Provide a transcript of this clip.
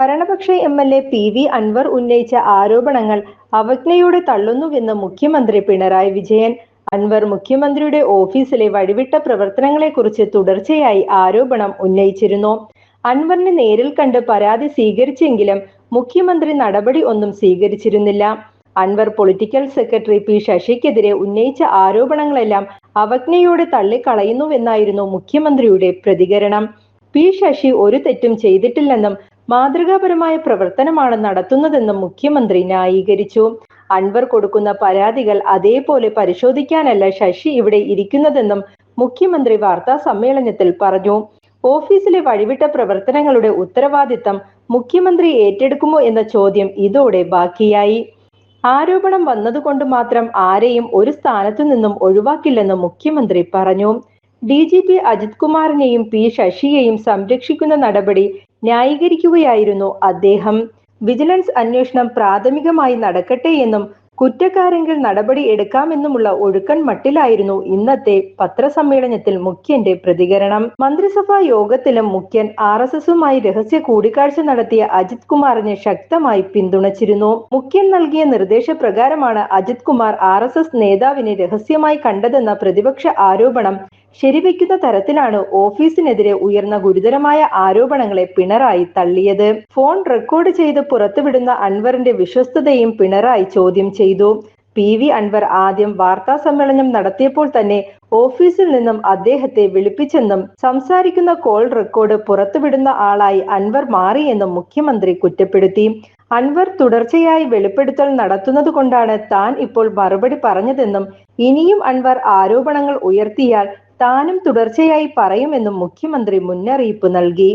ഭരണപക്ഷ M L A P V Anvar ഉന്നയിച്ച ആരോപണങ്ങൾ അവജ്ഞയോടെ തള്ളുന്നുവെന്ന് മുഖ്യമന്ത്രി പിണറായി വിജയൻ. അൻവർ മുഖ്യമന്ത്രിയുടെ ഓഫീസിലെ വഴിവിട്ട പ്രവർത്തനങ്ങളെക്കുറിച്ച് തുടർച്ചയായി ആരോപണം ഉന്നയിച്ചിരുന്നു. അൻവറിനെ നേരിൽ കണ്ട് പരാതി സ്വീകരിച്ചെങ്കിലും മുഖ്യമന്ത്രി നടപടി ഒന്നും സ്വീകരിച്ചിരുന്നില്ല. അൻവർ പൊളിറ്റിക്കൽ സെക്രട്ടറി പി ശശിക്കെതിരെ ഉന്നയിച്ച ആരോപണങ്ങളെല്ലാം അവജ്ഞയോടെ തള്ളിക്കളയുന്നുവെന്നായിരുന്നു മുഖ്യമന്ത്രിയുടെ പ്രതികരണം. പി ശശി ഒരു തെറ്റും ചെയ്തിട്ടില്ലെന്നും മാതൃകാപരമായ പ്രവർത്തനമാണ് നടത്തുന്നതെന്നും മുഖ്യമന്ത്രി ന്യായീകരിച്ചു. അൻവർ കൊടുക്കുന്ന പരാതികൾ അതേപോലെ പരിശോധിക്കാനല്ല ശശി ഇവിടെ ഇരിക്കുന്നതെന്നും മുഖ്യമന്ത്രി വാർത്താ സമ്മേളനത്തിൽ പറഞ്ഞു. ഓഫീസിലെ വഴിവിട്ട പ്രവർത്തനങ്ങളുടെ ഉത്തരവാദിത്തം മുഖ്യമന്ത്രി ഏറ്റെടുക്കുമോ എന്ന ചോദ്യം ഇതോടെ ബാക്കിയായി. ആരോപണം വന്നതുകൊണ്ട് മാത്രം ആരെയും ഒരു സ്ഥാനത്തു നിന്നും ഒഴിവാക്കില്ലെന്ന് മുഖ്യമന്ത്രി പറഞ്ഞു. ഡി ജി പി അജിത് കുമാറിനെയും പി ശശിയെയും സംരക്ഷിക്കുന്ന നടപടി ന്യായീകരിക്കുകയായിരുന്നു അദ്ദേഹം. വിജിലൻസ് അന്വേഷണം പ്രാഥമികമായി നടക്കട്ടെ എന്നും കുറ്റക്കാരെങ്കിൽ നടപടി എടുക്കാമെന്നുമുള്ള ഒഴുക്കൻ മട്ടിലായിരുന്നു ഇന്നത്തെ പത്രസമ്മേളനത്തിൽ മുഖ്യന്റെ പ്രതികരണം. മന്ത്രിസഭാ യോഗത്തിലും മുഖ്യൻ ആർ എസ് എസുമായി രഹസ്യ കൂടിക്കാഴ്ച നടത്തിയ അജിത് കുമാറിനെ ശക്തമായി പിന്തുണച്ചിരുന്നു. മുഖ്യൻ നൽകിയ നിർദ്ദേശപ്രകാരമാണ് അജിത് കുമാർ ആർ നേതാവിനെ രഹസ്യമായി കണ്ടതെന്ന പ്രതിപക്ഷ ആരോപണം ശരിവെക്കുന്ന തരത്തിലാണ് ഓഫീസിനെതിരെ ഉയർന്ന ഗുരുതരമായ ആരോപണങ്ങളെ പിണറായി തള്ളിയത്. ഫോൺ റെക്കോർഡ് ചെയ്ത് പുറത്തുവിടുന്ന അൻവറിന്റെ വിശ്വസ്തതയും പിണറായി ചോദ്യം ചെയ്തു. പി വി അൻവർ ആദ്യം വാർത്താ സമ്മേളനം നടത്തിയപ്പോൾ തന്നെ ഓഫീസിൽ നിന്നും അദ്ദേഹത്തെ വിളിപ്പിച്ചെന്നും സംസാരിക്കുന്ന കോൾ റെക്കോർഡ് പുറത്തുവിടുന്ന ആളായി അൻവർ മാറിയെന്നും മുഖ്യമന്ത്രി കുറ്റപ്പെടുത്തി. അൻവർ തുടർച്ചയായി വെളിപ്പെടുത്തൽ നടത്തുന്നത് കൊണ്ടാണ് താൻ ഇപ്പോൾ മറുപടി പറഞ്ഞതെന്നും ഇനിയും അൻവർ ആരോപണങ്ങൾ ഉയർത്തിയാൽ താനും തുടർച്ചയായി പറയുമെന്നും മുഖ്യമന്ത്രി മുന്നറിയിപ്പ് നൽകി.